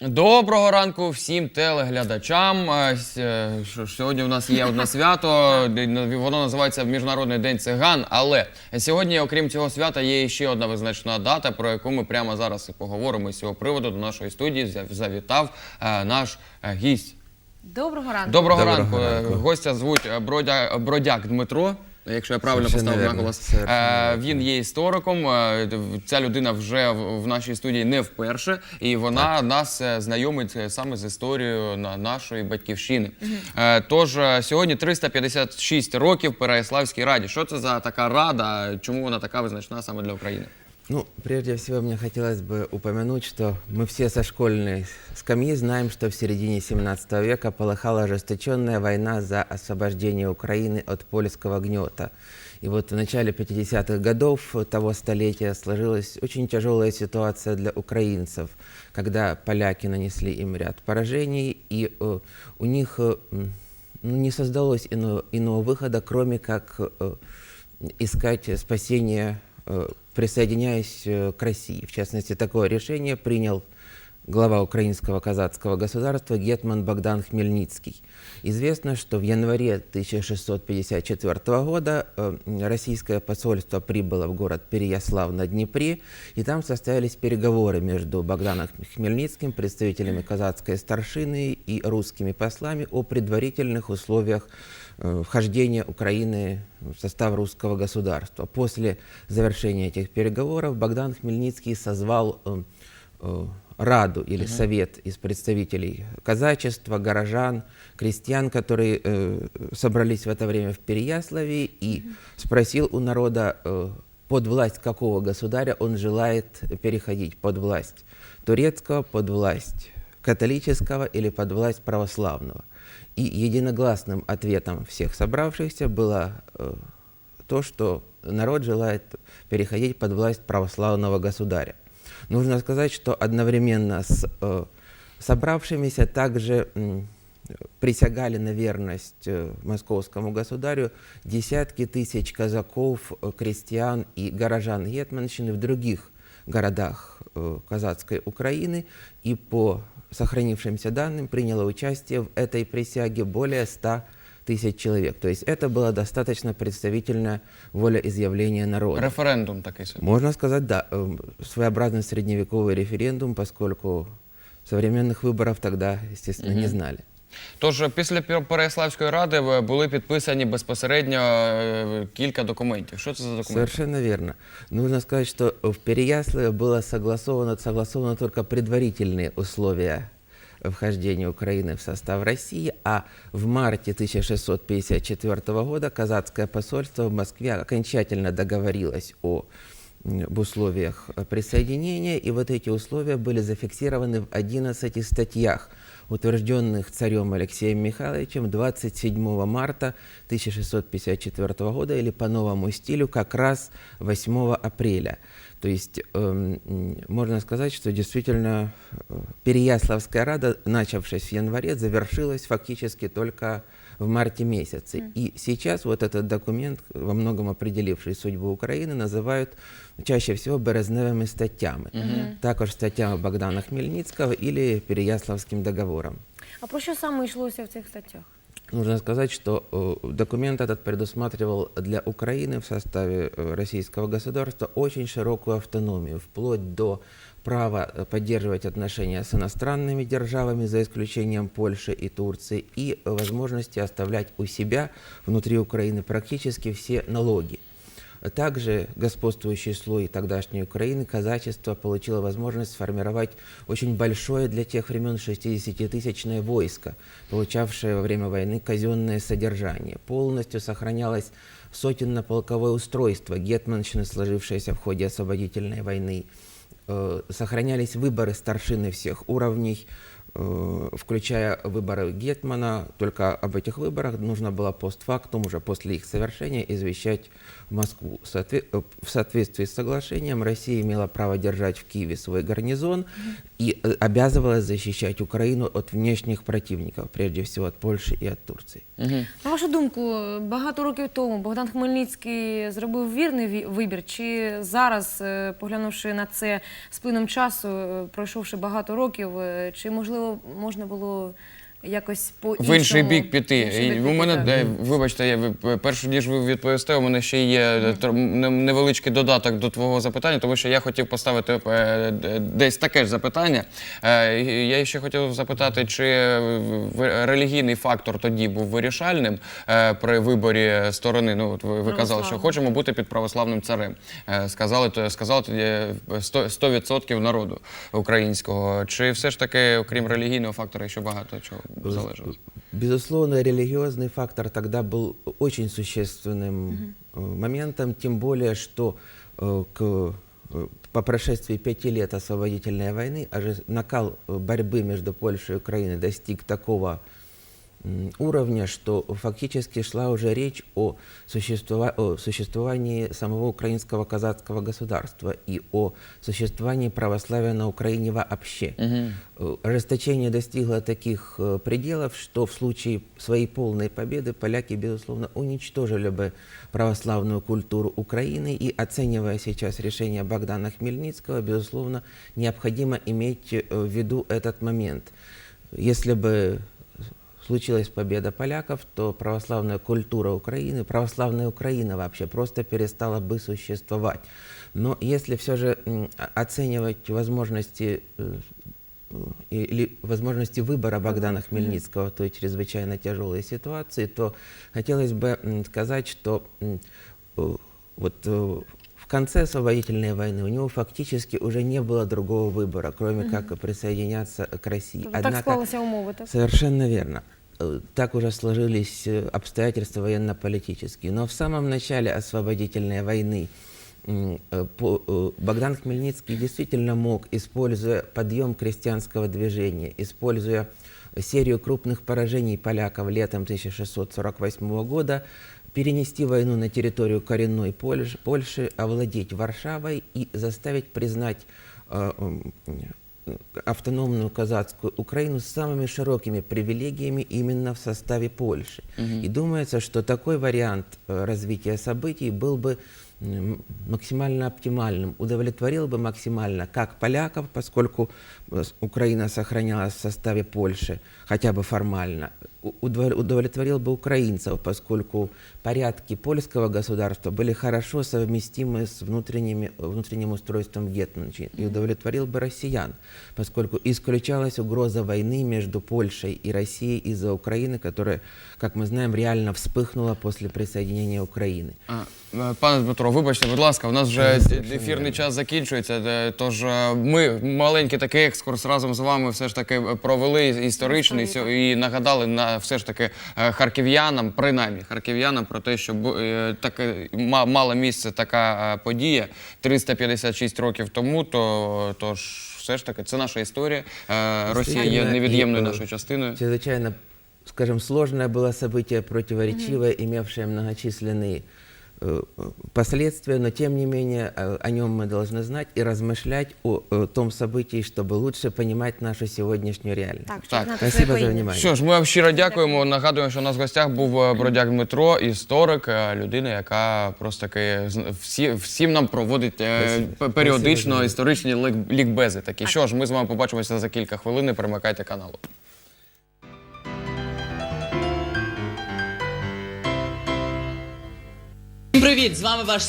Доброго ранку всім телеглядачам. Е, Сьогодні у нас є одне свято. Воно називається Міжнародний день циган. Але сьогодні, окрім цього свята, є ще одна визначна дата, про яку ми прямо зараз і поговоримо. І з цього приводу до нашої студії завітав е, наш е, гість. Доброго ранку. Доброго, Доброго ранку. Ранку. Гостя звуть Бродя, Бродяк Дмитро. Якщо я правильно Це поставив наголос, Е, він є істориком. е, Ця людина вже в в нашій студії не вперше, і вона нас е, знайомить е, саме з історією на- нашої батьківщини. Е, Тож е, сьогодні 356 років Переяславській раді. Що це за така рада? Чому вона така визначна саме для України? Ну, прежде всего, мне хотелось бы упомянуть, что мы все со школьной скамьи знаем, что в середине 17 века полыхала ожесточенная война за освобождение Украины от польского гнета. И вот в начале 50-х годов того столетия сложилась очень тяжелая ситуация для украинцев, когда поляки нанесли им ряд поражений, и э, у них э, не создалось иного, иного выхода, кроме как э, искать спасение, присоединяясь э, к России. В частности, такое решение принял глава украинского казацкого государства Гетман Богдан Хмельницкий. Известно, что в январе 1654 года э, российское посольство прибыло в город Переяслав на Днепре, и там состоялись переговоры между Богданом Хмельницким, представителями казацкой старшины и русскими послами о предварительных условиях э, вхождения Украины в состав русского государства. После завершения этих переговоров Богдан Хмельницкий созвал э, э, Раду или совет из представителей казачества, горожан, крестьян, которые э, собрались в это время в Переяславе, и спросил у народа, э, под власть какого государя он желает переходить, под власть турецкого, под власть католического или под власть православного. И единогласным ответом всех собравшихся было э, то, что народ желает переходить под власть православного государя. Нужно сказать, что одновременно с э, собравшимися также присягали на верность э, московскому государю десятки тысяч казаков, крестьян и горожан Гетманщины в других городах казацкой Украины и по сохранившимся данным приняло участие в этой присяге более 100 тысяч человек. То есть это было достаточно представительное волеизъявление народа. Референдум такий собі. Можно сказать, да, эм, своеобразный средневековый референдум, поскольку современных выборов тогда, естественно, не знали. Тож е, після Пер- Переяславської ради е, були підписані безпосередньо е, кілька документів. Що це за документи? Совершенно верно. Нужно сказать, что в Переяславе было согласовано, согласовано только предварительные условия вхождения Украины в состав России, а в марте 1654 года казацкое посольство в Москве окончательно договорилось о м, об условиях э, присоединения, и вот эти условия были зафиксированы в 11 статьях, утвержденных царем Алексеем Михайловичем 27 марта 1654 года или по новому стилю как раз 8 апреля. То есть эм, можно сказать, что действительно э, Переяславская рада, начавшись в январе, завершилась фактически только в марте месяце. И сейчас вот этот документ, во многом определивший судьбу Украины, называют чаще всего березневыми статтями. Також статтями Богдана Хмельницкого или Переяславским договором. А про що саме йшлося в цих статтях? Нужно сказать, что э, документ этот предусматривал для Украины в составе э, российского государства очень широкую автономию, вплоть до права э, поддерживать отношения с иностранными державами, за исключением Польши и Турции, и возможности оставлять у себя внутри Украины практически все налоги. Также господствующий слой тогдашней Украины, казачество, получило возможность сформировать очень большое для тех времен 60-тысячное войско, получавшее во время войны казенное содержание. Полностью сохранялось сотенно-полковое устройство гетманщины, сложившееся в ходе освободительной войны. Э, Сохранялись выборы старшины всех уровней, включая выборы Гетмана. Только об этих выборах нужно было постфактум, уже после их совершения, извещать Москву. В соотве- э, В соответствии с соглашением Россия имела право держать в Киеве свой гарнизон и э, обязывалась защищать Украину от внешних противников, прежде всего от Польши и от Турции. Угу. На вашу думку, багато років тому Богдан Хмельницький зробив вірний ві- вибір? Чи зараз, е, поглянувши на це з плином часу, е, пройшовши багато років, е, чи можливо Можна було якось по В інший бік піти. І у мене, е, вибачте, я ви- перш ніж ви відповісте, у мене ще є е, тр- не- невеличкий додаток до твого запитання, тому що я хотів поставити е, д- десь таке ж запитання. Е, і Я ще хотів запитати, чи в- релігійний фактор тоді був вирішальним е, при виборі сторони. Ну, от ви, ви казали, що хочемо бути під православним царем. Е, Сказали, то сказали тоді е, 100%, 100% народу українського. Чи все ж таки, окрім релігійного фактора, ще багато чого залежало? Безусловно, религиозный фактор тогда был очень существенным э, моментом, тем более, что э, к, э, по прошествии пяти лет освободительной войны ожи- накал борьбы между Польшей и Украиной достиг такого уровня, что фактически шла уже речь о, существова- о существовании самого украинского казацкого государства и о существовании православия на Украине вообще. Э, Ожесточение достигло таких э, пределов, что в случае своей полной победы поляки, безусловно, уничтожили бы православную культуру Украины и, оценивая сейчас решение Богдана Хмельницкого, безусловно, необходимо иметь э, в виду этот момент. Если бы случилась победа поляков, то православная культура Украины, православная Украина вообще просто перестала бы существовать. Но если все же оценивать возможности э, или возможности выбора Богдана Хмельницкого в той чрезвычайно тяжелой ситуации, то хотелось бы сказать, что э, вот э, конце освободительной войны у него фактически уже не было другого выбора, кроме как присоединяться к России. Так склалися умови, так? Совершенно верно. Э, Так уже сложились э, обстоятельства военно-политические. Но в самом начале освободительной войны э, Богдан Хмельницкий действительно мог, используя подъем крестьянского движения, используя серию крупных поражений поляков летом 1648 года, перенести войну на территорию коренной Польши, Польши овладеть Варшавой и заставить признать э, э, автономную казацкую Украину с самыми широкими привилегиями именно в составе Польши. И думается, что такой вариант э, развития событий был бы максимально оптимальным, удовлетворил бы максимально как поляков, поскольку Украина сохранялась в составе Польши, хотя бы формально, удовлетворил бы украинцев, поскольку порядки польского государства были хорошо совместимы с внутренними, внутренним устройством Гетманщины, и удовлетворил бы россиян, поскольку исключалась угроза войны между Польшей и Россией из-за Украины, которая, как мы знаем, реально вспыхнула после присоединения Украины. А, е, Пане Дмитро, вибачте, будь ласка, у нас вже ефірний час закінчується. е, Тож е, ми маленький такий екскурс разом з вами все ж таки провели історичний сьо- і нагадали на все ж таки е, харків'янам, принаймні харків'янам, про те, що бу- е, таке ма- мала місце така е, подія 356 років тому. То тож все ж таки це наша історія. Е, Росія є Действительно, невід'ємною и, э, нашою частиною. Чрезвычайно, скажем, сложное было событие противоречивое, имевшее многочисленные э, э, последствия, но тем не менее э, о нем мы должны знать и размышлять о, э, том событии, чтобы лучше понимать нашу сегодняшнюю реальность. Так, щоб Так. знати своє Спасибо за коріння. внимание. Що ж, ми вам щиро дякуємо. Нагадуємо, що у нас в гостях був е, Бродяк Дмитро, історик, е, людина, яка просто таки з- всі, всім нам проводить е, Спасибо. п- періодично Спасибо за історичні лік- лікбези. Такі що ж, ми з вами побачимося за кілька хвилин. Не перемикайте каналу. Привіт! З вами ваш